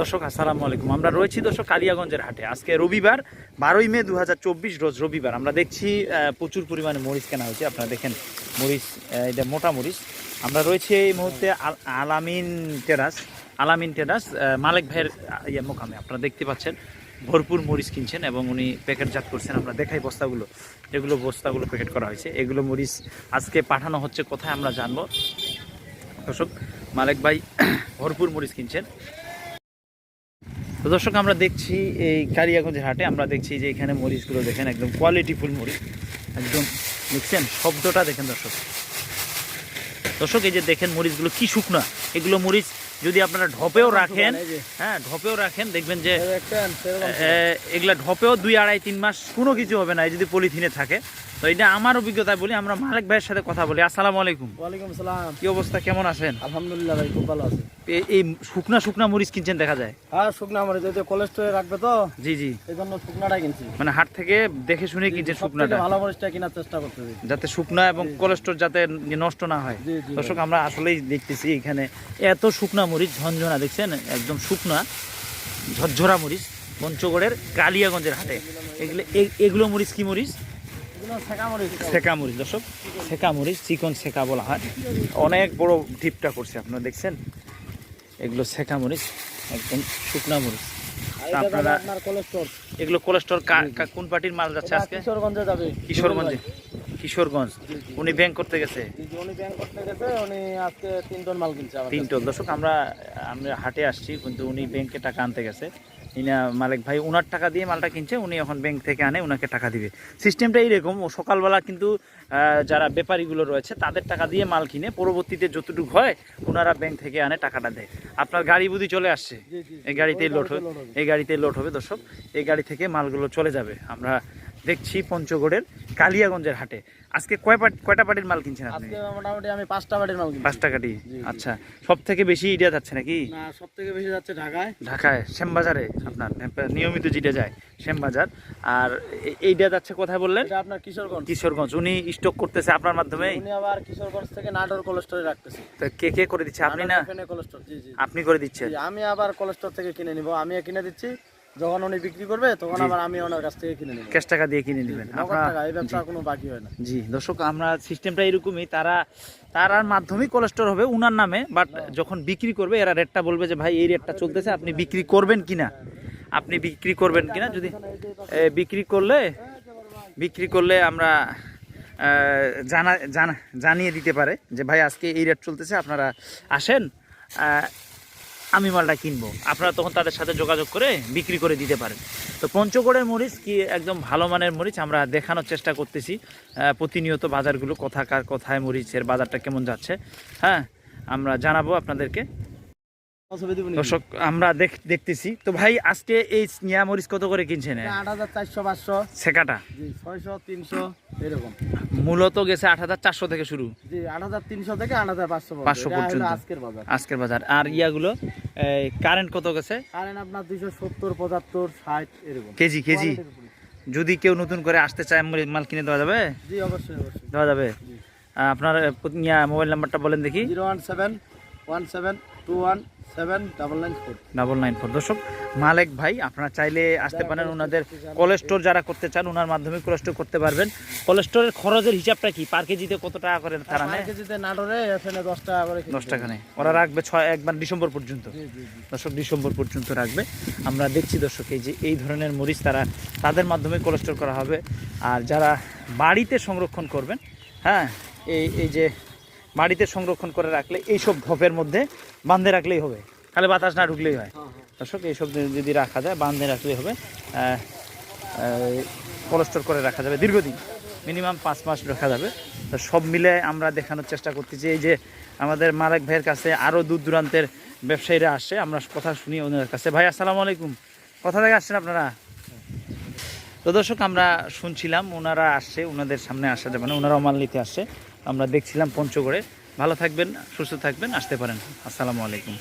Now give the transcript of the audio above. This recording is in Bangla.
দর্শক, আসসালামু আলাইকুম। আমরা রয়েছি দর্শক কালিয়াগঞ্জের হাটে। আজকে রবিবার, বারোই মে দু হাজার চব্বিশ, রোজ রবিবার। আমরা দেখছি প্রচুর পরিমাণে মরিচ কেনা হয়েছে। আপনারা দেখেন, মরিচ এটা মোটা মরিচ। আমরা রয়েছি এই মুহূর্তে আলামিন টেরাস আলামিন টেরাস মালিক ভাইয়ের ইয়ে মোকামে। আপনারা দেখতে পাচ্ছেন, ভরপুর মরিচ কিনছেন এবং উনি প্যাকেটজাত করছেন। আমরা দেখাই বস্তাগুলো এগুলো বস্তাগুলো প্যাকেট করা হয়েছে। এগুলো মরিচ আজকে পাঠানো হচ্ছে, কোথায় আমরা জানব? দর্শক, মালিক ভাই, ভরপুর মরিচ কিনছেন। তো দর্শক আমরা দেখছি এই কালিয়াগঞ্জের হাটে আমরা দেখছি যে এখানে মরিচগুলো দেখেন একদম কোয়ালিটিফুল মরিচ। একদম দেখছেন? শব্দটা দেখেন দর্শক। দর্শক এই যে দেখেন মরিচগুলো কি শুকনা। এগুলো মরিচ যদি আপনারা ঢপেও রাখেন হ্যাঁ ঢপেও রাখেন দেখবেন যে এগুলা ঢপেও দুই আড়াই তিন মাস কোনো কিছু হবে না এই যদি পলিথিনে থাকে। তো এটা আমার অভিজ্ঞতায় বলি আমরা মালিক ভাইয়ের সাথে কথা বলি। আসসালামু আলাইকুম। ওয়ালাইকুম সালাম। কি অবস্থা? কেমন আছেন? আলহামদুলিল্লাহ ভাই খুব ভালো আছে। এই শুকনা শুকনা মরিচ কিনছেন দেখা যায়? হ্যাঁ শুকনা আমার যদি কোলেস্ট্রল রাখবে তো? জি জি। এই জন্য শুকনাটাই কিনছি। মানে হাট থেকে দেখে শুনে কিনছেন শুকনাটা? ভালো মরিচটা কেনার চেষ্টা করতেছি যাতে শুকনা এবং কোলেস্ট্রল যাতে নষ্ট না হয়। দর্শক আমরা আসলেই দেখতেছি এখানে এত শুকনা মরিচ ঝনঝনা দেখছেন? একদম শুকনা ঝরঝরা মরিচ পঞ্চগড়ের কালিয়াগঞ্জের হাটে। এগুলো এগুলো মরিচ কি মরিচ? এগুলো শেখা মরিচ সেকা মরিচ দর্শক। সেকা মরিচ চিকন সেকা বলা হয়। অনেক বড় টিপটা করছে আপনারা দেখছেন? এগুলো সেকা মরিচ একদম শুকনা মরিচ। আপনারা- এগুলো কোলেস্ট্রল কা- কা- কোন পার্টির মাল যাচ্ছে আজকে? কিশোরগঞ্জে যাবে। কিশোরগঞ্জে। কিশোরগঞ্জ। উনি ব্যাংক করতে গেছে উনি ব্যাংক করতে গেছে উনি আজকে তিন টন মাল কিনছে তিন টন। দর্শক আমরা আমরা হাটে আসছি কিন্তু উনি ব্যাংকে টাকা আনতে গেছে। ইনা মালিক ভাই ওনার টাকা দিয়ে মালটা কিনছে উনি এখন ব্যাংক থেকে আনে ওনাকে টাকা দিবে। সিস্টেমটা এইরকম ও সকালবেলা কিন্তু যারা ব্যাপারীগুলো রয়েছে তাদের টাকা দিয়ে মাল কিনে পরবর্তীতে যতটুকু হয় ওনারা ব্যাংক থেকে আনে টাকাটা দেয়। আপনার গাড়ি বুধি চলে আসছে? এই গাড়িতেই লোট লোড হবে হবে। এই গাড়িতেই লোড হবে দর্শক। এই গাড়ি থেকে মালগুলো চলে যাবে। আমরা দেখছি পঞ্চগড়ের কালিয়াগঞ্জের হাটে। আজকে কয় পাট কয়টা পাটির মাল কিনছেন আপনি? আজকে মোটামুটি আমি পাঁচটা বাড়ির মাল কিনছি। পাঁচ টাকাটি জি, জি। আচ্ছা সব থেকে বেশি ইডিয়া যাচ্ছে নাকি? না সব থেকে বেশি যাচ্ছে ঢাকায়। ঢাকায় শ্যামবাজারে? আপনার নিয়মিত যেটা যায় শ্যামবাজার। আর এ- এইটা যাচ্ছে কোথায় বললেন? এটা আপনার কিশোরগঞ্জ। কিশোরগঞ্জ। উনি স্টক করতেছে আপনার মাধ্যমে উনি আবার কিশোরগঞ্জ থেকে নাটোর কোলেস্ট্রল রাখতেছে। তো কে কে করে দিচ্ছে? আপনি না? আপনি করে দিচ্ছেন? আমি আবার কোলেস্ট্রল থেকে কিনে নিব। আমি কিনে দিচ্ছি। যখন উনি বিক্রি করবে তখন আবার আমি ওনার কাছ থেকে কিনে নিব। ক্যাশ টাকা দিয়ে কিনে নেবেন। এই ব্যবসা কোনো বাকি হয় না। জি দর্শক আমরা সিস্টেমটা এরকমই তারা তারার মাধ্যমেই কোলেস্টোর হবে উনার নামে বাট যখন বিক্রি করবে এরা রেটটা বলবে যে ভাই এই রেটটা চলতেছে আপনি বিক্রি করবেন কিনা? আপনি বিক্রি করবেন কিনা? যদি বিক্রি করলে বিক্রি করলে আমরা জানা জানা জানিয়ে দিতে পারে যে ভাই আজকে এই রেট চলতেছে আপনারা আসেন। আমি মালটা কিনবো। আপনারা তখন তাদের সাথে যোগাযোগ করে বিক্রি করে দিতে পারেন। তো পঞ্চগড়ের মরিচ কি একদম ভালো মানের মরিচ? আমরা দেখানোর চেষ্টা করতেছি। প্রতিনিয়ত বাজারগুলো কোথাকার, কোথায় মরিচের বাজারটা কেমন যাচ্ছে? হ্যাঁ আমরা জানাব আপনাদেরকে। দর্শক আমরা দেখ দেখতেছি। তো ভাই আজকে এই স্নেহা মরিচ কত করে কিনছেন? আট হাজার চারশো পাঁচশো। সেকাটা ছয়শো তিনশো এরকম। মূলত গেছে আট হাজার চারশো থেকে শুরু। জি আট হাজার তিনশো থেকে আট হাজার পাঁচশো 500 পর্যন্ত। আজকের বাজার। আজকের বাজার। আর ইয়াগুলো কারেন্ট কত গেছে? কারেন্ট আপনার দুইশো সত্তর পঁচাত্তর ষাট এরকম। Kg kg. যদি কেউ নতুন করে আসতে চায় মাল কিনে দেওয়া যাবে? জি অবশ্যই অবশ্যই। দেওয়া যাবে? আপনার মোবাইল নাম্বারটা বলেন দেখি। Zero one seven one seven two one seven double nine four double nine four দর্শক মালেক ভাই আপনারা চাইলে আসতে পারেন ওনাদের কোলেস্টোর যারা করতে চান ওনার মাধ্যমে কোলেস্টোর করতে পারবেন। কোলেস্টোরের খরচের হিসাবটা কি? পার কেজিতে কত টাকা করে তারা নেয়? কেজিতে নাটোরে এখানে দশ টাকা করে দশ টাকা নেয়। ওরা রাখবে ছয় একবার ডিসেম্বর পর্যন্ত। দর্শক ডিসেম্বর পর্যন্ত রাখবে। আমরা দেখছি দর্শক এই যে এই ধরনের মরিচ তারা তাদের মাধ্যমে কোলেস্টোর করা হবে। আর যারা বাড়িতে সংরক্ষণ করবেন হ্যাঁ এই এই যে বাড়িতে সংরক্ষণ করে রাখলে এইসব ঢপের মধ্যে বাঁধে রাখলেই হবে। খালি বাতাস না ঢুকলেই হয়। হ্যাঁ হ্যাঁ। দর্শক এইসব যদি রাখা যায় বাঁধে রাখলেই হবে। কোলেস্টোর করে রাখা যাবে দীর্ঘদিন। মিনিমাম পাঁচ মাস রাখা যাবে। তো সব মিলে আমরা দেখানোর চেষ্টা করতেছি এই যে আমাদের মালিক ভাইয়ের কাছে আরও দূর দূরান্তের ব্যবসায়ীরা আসে আমরা কথা শুনি ওনার কাছে। ভাই আসসালামু আলাইকুম। কোথা থেকে আসছেন আপনারা? তো দর্শক আমরা শুনছিলাম ওনারা আসছে ওনাদের সামনে আসা যাবে না ওনারাও মাল নিতে আসছে। আমরা দেখছিলাম পঞ্চগড়ে। ভালো থাকবেন সুস্থ থাকবেন আসতে পারেন। আসসালামু আলাইকুম।